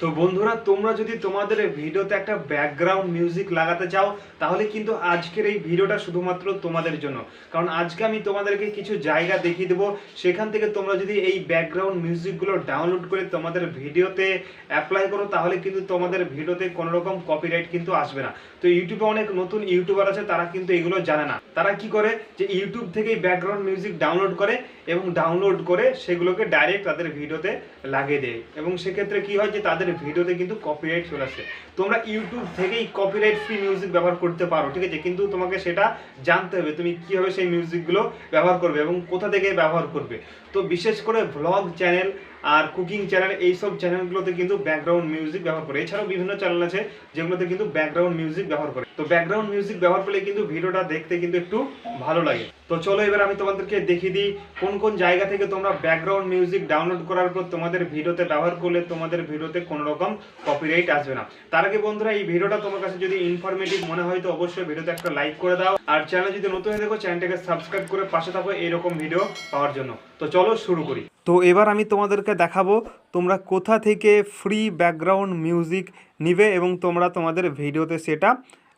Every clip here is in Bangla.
তো বন্ধুরা, তোমরা যদি তোমাদের ভিডিওতে একটা ব্যাকগ্রাউন্ড মিউজিক লাগাতে চাও, তাহলে কিন্তু আজকের এই ভিডিওটা শুধুমাত্র তোমাদের জন্য। কারণ আজকে আমি তোমাদেরকে কিছু জায়গা দেখিয়ে দেবো। সেখান থেকে তোমরা যদি এই ব্যাকগ্রাউন্ড মিউজিকগুলো ডাউনলোড করে তোমাদের ভিডিওতে অ্যাপ্লাই করো, তাহলে কিন্তু তোমাদের ভিডিওতে কোনো রকম কপিরাইট কিন্তু আসবে না। তো ইউটিউবে অনেক নতুন ইউটিউবার আছে, তারা কিন্তু এগুলো জানে না। তারা কি করে? যে ইউটিউব থেকেই ব্যাকগ্রাউন্ড মিউজিক ডাউনলোড করে এবং ডাউনলোড করে সেগুলোকে ডাইরেক্ট তাদের ভিডিওতে লাগিয়ে দেয়। এবং সেক্ষেত্রে কি হয় যে তাদের ভিডিওতে কিন্তু কপিরাইট চলে আসে। তোমরা ইউটিউব থেকেই কপিরাইট ফ্রি মিউজিক ব্যবহার করতে পারো, ঠিক আছে? কিন্তু তোমাকে সেটা জানতে হবে, তুমি কীভাবে সেই মিউজিকগুলো ব্যবহার করবে এবং কোথা থেকে ব্যবহার করবে। তো বিশেষ করে ভ্লগ চ্যানেল আর কুকিং চ্যানেল এইসব চ্যানেলগুলোতে কিন্তু ব্যাকগ্রাউন্ড মিউজিক ব্যবহার করে। এছাড়াও বিভিন্ন চ্যানেল আছে যেগুলোতে কিন্তু ব্যাকগ্রাউন্ড মিউজিক ব্যবহার করে। তো ব্যাকগ্রাউন্ড মিউজিক ব্যবহার করলে কিন্তু ভিডিওটা দেখতে কিন্তু একটু ভালো লাগে। তো চলো এবার আমি তোমাদেরকে দেখিয়ে দিই কোন কোন জায়গা থেকে তোমরা ব্যাকগ্রাউন্ড মিউজিক ডাউনলোড করার পর তোমাদের ভিডিওতে ব্যবহার করলে তোমাদের ভিডিওতে কোনো রকম কপিরাইট আসবে না। তার আগে বন্ধুরা, এই ভিডিওটা তোমার কাছে যদি ইনফরমেটিভ মনে হয় তো অবশ্যই ভিডিওতে একটা লাইক করে দাও। আর চ্যানেল যদি নতুন হয়ে দেখো চ্যানেলটাকে সাবস্ক্রাইব করে পাশে থাকো এরকম ভিডিও পাওয়ার জন্য। তো চলো শুরু করি। তো এবার আমি তোমাদেরকে দেখাবো তোমরা কোথা থেকে ফ্রি ব্যাকগ্রাউন্ড মিউজিক নিবে এবং তোমরা তোমাদের ভিডিওতে সেটা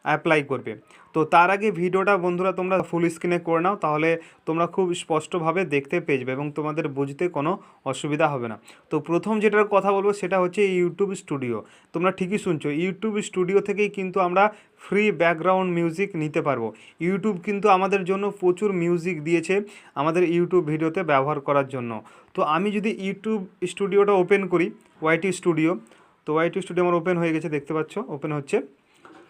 অ্যাপ্লাই করবে। তো তার আগে ভিডিওটা বন্ধুরা তোমরা ফুল স্ক্রিনে করে নাও, তাহলে তোমরা খুব স্পষ্টভাবে দেখতে পেয়ে যাবে এবং তোমাদের বুঝতে কোনো অসুবিধা হবে না। তো প্রথম যেটার কথা বলব সেটা হচ্ছে ইউটিউব স্টুডিও তোমরা ঠিকই শুনছো ইউটিউব স্টুডিও থেকেই কিন্তু আমরা ফ্রি ব্যাকগ্রাউন্ড মিউজিক নিতে পারব। ইউটিউব কিন্তু আমাদের জন্য প্রচুর মিউজিক দিয়েছে আমাদের ইউটিউব ভিডিওতে ব্যবহার করার জন্য। তো আমি যদি ইউটিউব স্টুডিওটা ওপেন করি ওয়াইটি স্টুডিও তো ওয়াইটি স্টুডিও আমার ওপেন হয়ে গেছে, দেখতে পাচ্ছ? ওপেন হচ্ছে।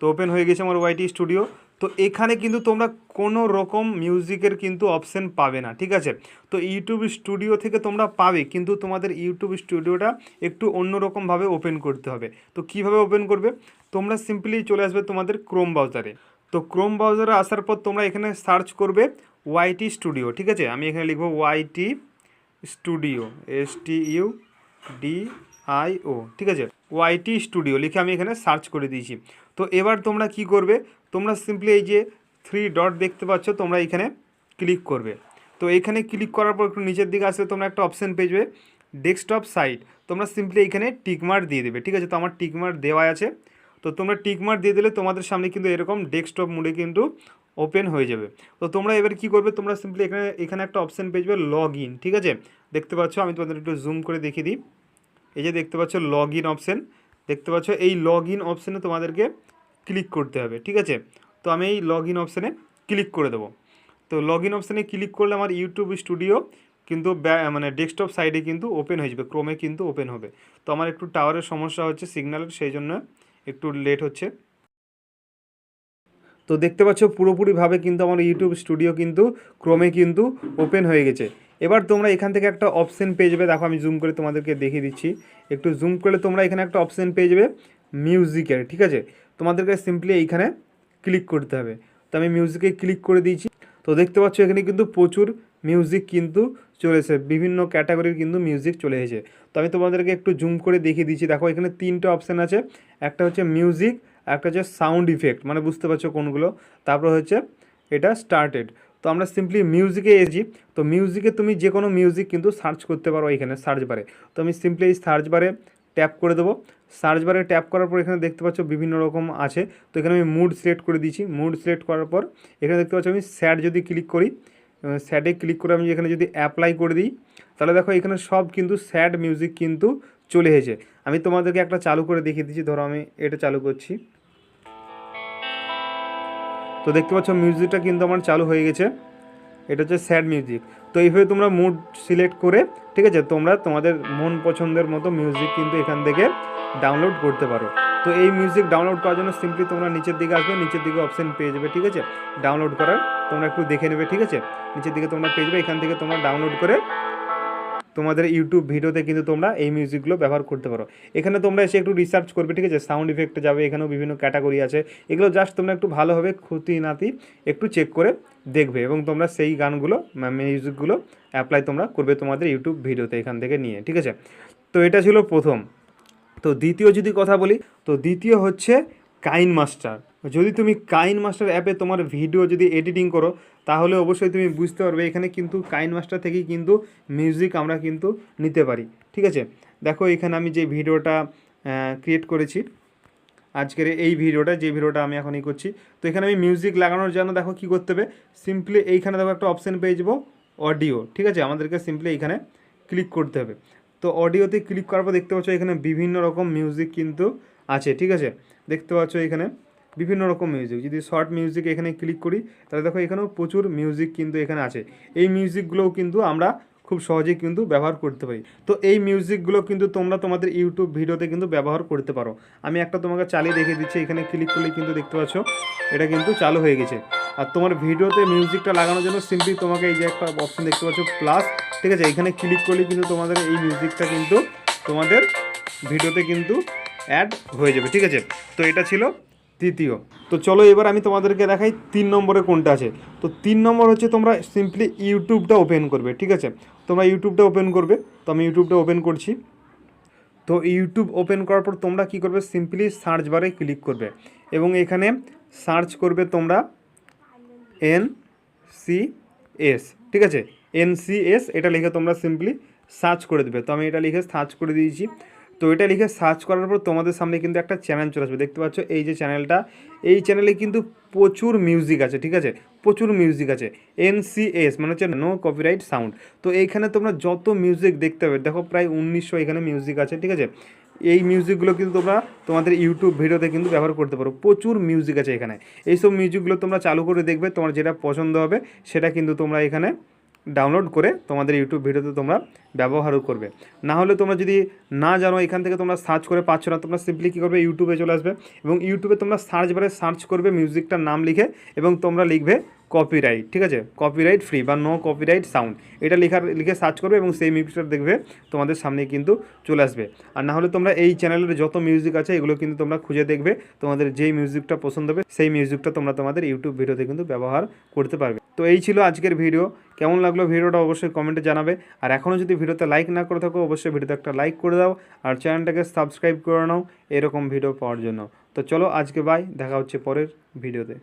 তো ওপেন হয়ে গেছে আমার ওয়াইটি স্টুডিও তো এখানে কিন্তু তোমরা কোনো রকম মিউজিকের কিন্তু অপশন পাবে না, ঠিক আছে? তো ইউটিউব স্টুডিও থেকে তোমরা পাবে, কিন্তু তোমাদের ইউটিউব স্টুডিওটা একটু অন্যরকমভাবে ওপেন করতে হবে। তো কীভাবে ওপেন করবে? তোমরা সিম্পলি চলে আসবে তোমাদের ক্রোম ব্রাউজারে তো ক্রোম ব্রাউজারে আসার পর তোমরা এখানে সার্চ করবে ওয়াইটি স্টুডিও ঠিক আছে? আমি এখানে লিখব YT studio S T U D I O ঠিক আছে? ওয়াইটি স্টুডিও লিখে আমি এখানে সার্চ করে দিয়েছি। তো এবার তোমরা কি করবে? তোমরা সিম্পলি এই যে থ্রি ডট দেখতে পাচ্ছ, তোমরা এখানে ক্লিক করবে। তো এখানে ক্লিক করার পর একটু নিচের দিকে আসলে তোমরা একটা অপশান পেয়ে যাবে ডেস্কটপ সাইট তোমরা সিম্পলি এখানে টিকমার্ক দিয়ে দেবে, ঠিক আছে? তো আমার টিকমার্ক দেওয়া আছে। তো তোমরা টিকমার্ক দিয়ে দিলে তোমাদের সামনে কিন্তু এরকম ডেস্কটপ মোডে কিন্তু ওপেন হয়ে যাবে। তো তোমরা এবার কি করবে? তোমরা সিম্পলি এখানে এখানে একটা অপশান পেয়ে যাবে লগ ঠিক আছে? দেখতে পাচ্ছ, আমি তোমাদের একটু জুম করে দেখিয়ে দিই। এই যে দেখতে পাচ্ছ লগ ইন অপশান দেখতে পাচ্ছ এই লগ ইন অপশানে তোমাদেরকে ক্লিক করতে হবে, ঠিক আছে? তো আমি এই লগ ইন অপশানে ক্লিক করে দেবো। তো লগ ইন অপশানে ক্লিক করলে আমার ইউটিউব স্টুডিও কিন্তু মানে ডেস্কটপ সাইডে কিন্তু ওপেন হয়ে যাবে ক্রোমে কিন্তু ওপেন হবে। তো আমার একটু টাওয়ারের সমস্যা হচ্ছে সিগন্যালের সেই জন্য একটু লেট হচ্ছে। তো দেখতে পাচ্ছ পুরোপুরিভাবে কিন্তু আমার ইউটিউব স্টুডিও কিন্তু ক্রোমে কিন্তু ওপেন হয়ে গেছে। এবার তোমরা এখান থেকে একটা অপশন পেয়ে যাবে। দেখো, আমি জুম করে তোমাদেরকে দেখিয়ে দিচ্ছি। একটু জুম করলে তোমরা এখানে একটা অপশন পেয়ে যাবে মিউজিকের ঠিক আছে? তোমাদেরকে সিম্পলি এইখানে ক্লিক করতে হবে। তো আমি মিউজিকে ক্লিক করে দিয়েছি। তো দেখতে পাচ্ছ, এখানে কিন্তু প্রচুর মিউজিক কিন্তু চলেছে বিভিন্ন ক্যাটাগরির কিন্তু মিউজিক চলে এসেছে। তো আমি তোমাদেরকে একটু জুম করে দেখিয়ে দিচ্ছি। দেখো, এখানে তিনটে অপশান আছে। একটা হচ্ছে মিউজিক একটা হচ্ছে সাউন্ড ইফেক্ট মানে বুঝতে পারছ কোনগুলো? তারপর হচ্ছে এটা স্টার্টেড তো আমরা সিম্পলি মিউজিকে এসেছি। তো মিউজিকে তুমি যে কোনো মিউজিক কিন্তু সার্চ করতে পারো এখানে সার্চ বারে তো আমি সিম্পলি এই সার্চ বারে ট্যাপ করে দেবো। সার্চ বারে ট্যাপ করার পর এখানে দেখতে পাচ্ছ বিভিন্ন রকম আছে। তো এখানে আমি মুড সিলেক্ট করে দিয়েছি। মুড সিলেক্ট করার পর এখানে দেখতে পাচ্ছ আমি স্যাড যদি ক্লিক করি স্যাডে ক্লিক করে আমি এখানে যদি অ্যাপ্লাই করে দিই, তাহলে দেখো এখানে সব কিন্তু স্যাড মিউজিক কিন্তু চলে এসেছে। আমি তোমাদেরকে একটা চালু করে দেখিয়ে দিচ্ছি। ধরো আমি এটা চালু করছি। তো দেখতে পাচ্ছ মিউজিকটা কিন্তু আমার চালু হয়ে গেছে। এটা হচ্ছে স্যাড মিউজিক তো এইভাবে তোমরা মুড সিলেক্ট করে, ঠিক আছে, তোমরা তোমাদের মন পছন্দের মতো মিউজিক কিন্তু এখান থেকে ডাউনলোড করতে পারো। তো এই মিউজিক ডাউনলোড করার জন্য সিম্পলি তোমরা নিচের দিকে আসবে, নিচের দিকে অপশন পেয়ে যাবে, ঠিক আছে? ডাউনলোড করার তোমরা একটু দেখে নেবে, ঠিক আছে? নিচের দিকে তোমরা পেয়ে যাবে, এখান থেকে তোমরা ডাউনলোড করে তোমাদের ইউটিউব ভিডিওতে কিন্তু তোমরা এই মিউজিকগুলো ব্যবহার করতে পারো। এখানে তোমরা এসে একটু রিসার্চ করবে, ঠিক আছে? সাউন্ড ইফেক্টে যাবে, এখানেও বিভিন্ন ক্যাটাগরি আছে। এগুলো জাস্ট তোমরা একটু ভালোভাবে ক্ষতি নাতি একটু চেক করে দেখবে এবং তোমরা সেই গানগুলো মিউজিকগুলো অ্যাপ্লাই তোমরা করবে তোমাদের ইউটিউব ভিডিওতে এখান থেকে নিয়ে, ঠিক আছে? তো এটা ছিল প্রথম। তো দ্বিতীয় যদি কথা বলি, তো দ্বিতীয় হচ্ছে কাইন মাস্টার। যদি তুমি কাইন মাস্টার অ্যাপে তোমার ভিডিও যদি এডিটিং করো, তাহলে অবশ্যই তুমি বুঝতে পারবে এখানে কিন্তু কাইন মাস্টার থেকেই কিন্তু মিউজিক আমরা কিন্তু নিতে পারি। ঠিক আছে? দেখো, এখানে আমি যে ভিডিওটা ক্রিয়েট করেছি, আজকের এই ভিডিওটা, যে ভিডিওটা আমি এখনই করছি। তো এখানে আমি মিউজিক লাগানোর জন্য দেখো কি করতে হবে? সিম্পলি এইখানে দেখো একটা অপশান পেয়ে যাব অডিও ঠিক আছে? আমাদেরকে সিম্পলি এইখানে ক্লিক করতে হবে। তো অডিওতে ক্লিক করার পর দেখতে পাচ্ছ এখানে বিভিন্ন রকম মিউজিক কিন্তু আছে, ঠিক আছে? দেখতে পাচ্ছ এখানে বিভিন্ন রকম মিউজিক যদি শর্ট মিউজিক এখানে ক্লিক করি, তাহলে দেখো এখানেও প্রচুর মিউজিক কিন্তু এখানে আছে। এই মিউজিকগুলোও কিন্তু আমরা খুব সহজেই কিন্তু ব্যবহার করতে পারি। তো এই মিউজিকগুলো কিন্তু তোমরা তোমাদের ইউটিউব ভিডিওতে কিন্তু ব্যবহার করতে পারো। আমি একটা তোমাকে চালিয়ে দেখিয়ে দিচ্ছি, এখানে ক্লিক করলে কিন্তু দেখতে পাচ্ছ এটা কিন্তু চালু হয়ে গেছে। আর তোমার ভিডিওতে মিউজিকটা লাগানোর জন্য সিম্পলি তোমাকে এই যে একটা অপশন দেখতে পাচ্ছ প্লাস ঠিক আছে? এখানে ক্লিক করলে কিন্তু তোমাদের এই মিউজিকটা কিন্তু তোমাদের ভিডিওতে কিন্তু অ্যাড হয়ে যাবে, ঠিক আছে? তো এটা ছিল তৃতীয়। তো চলো এবার আমি তোমাদেরকে দেখাই তিন নম্বরে কোনটা আছে। তো তিন নম্বর হচ্ছে তোমরা সিম্পলি ইউটিউবটা ওপেন করবে, ঠিক আছে? তোমরা ইউটিউবটা ওপেন করবে, তো আমি ইউটিউবটা ওপেন করছি। তো ইউটিউব ওপেন করার পর তোমরা কী করবে? সিম্পলি সার্চ বারে ক্লিক করবে এবং এখানে সার্চ করবে তোমরা এন সি এস ঠিক আছে? এন সি এস এটা লিখে তোমরা সিম্পলি সার্চ করে দেবে। তো আমি এটা লিখে সার্চ করে দিয়েছি। তো এটা লিখে সার্চ করার পর তোমাদের সামনে কিন্তু একটা চ্যানেল চলে আসবে। দেখতে পাচ্ছ এই যে চ্যানেলটা এই চ্যানেলে কিন্তু প্রচুর মিউজিক আছে, ঠিক আছে? প্রচুর মিউজিক আছে। এন সি এস মানে হচ্ছে নো কপিরাইট সাউন্ড তো এইখানে তোমরা যত মিউজিক দেখতে পাবে, দেখো প্রায় উনিশশো এখানে মিউজিক আছে, ঠিক আছে? এই মিউজিকগুলো কিন্তু তোমরা তোমাদের ইউটিউব ভিডিওতে কিন্তু ব্যবহার করতে পারো। প্রচুর মিউজিক আছে এখানে। এইসব মিউজিকগুলো তোমরা চালু করে দেখবে, তোমার যেটা পছন্দ হবে, সেটা কিন্তু তোমরা এখানে ডাউনলোড করে তোমাদের ইউটিউব ভিডিওতে তোমরা ব্যবহারও করবে। না হলে তোমরা যদি না জানো, এখান থেকে তোমরা সার্চ করে পাচ্ছ না, তোমরা সিম্পলি কী করবে ইউটিউবে চলে আসবে এবং ইউটিউবে তোমরা সার্চ বারে সার্চ করবে মিউজিকটার নাম লিখে এবং তোমরা লিখবে কপিরাইট ঠিক আছে? কপিরাইট ফ্রি বা নো কপিরাইট সাউন্ড এটা লেখার, লিখে সার্চ করবে এবং সেই মিউজিকটা দেখবে, তোমাদের সামনে কিন্তু চলে আসবে। আর না হলে তোমরা এই চ্যানেলের যত মিউজিক আছে, এগুলো কিন্তু তোমরা খুঁজে দেখবে, তোমাদের যেই মিউজিকটা পছন্দ হবে, সেই মিউজিকটা তোমরা তোমাদের ইউটিউব ভিডিওতে কিন্তু ব্যবহার করতে পারবে। তো এই ছিল আজকের ভিডিও। কেমন লাগল ভিডিওটা অবশ্যই কমেন্টে জানাবে। আর এখনও যদি ভিডিওতে লাইক না করে থাকো, অবশ্যই ভিডিওতে একটা লাইক করে দাও আর চ্যানেলটাকে সাবস্ক্রাইব করে নাও এরকম ভিডিও পাওয়ার জন্য। তো চলো আজকে বাই দেখা হচ্ছে পরের ভিডিওতে।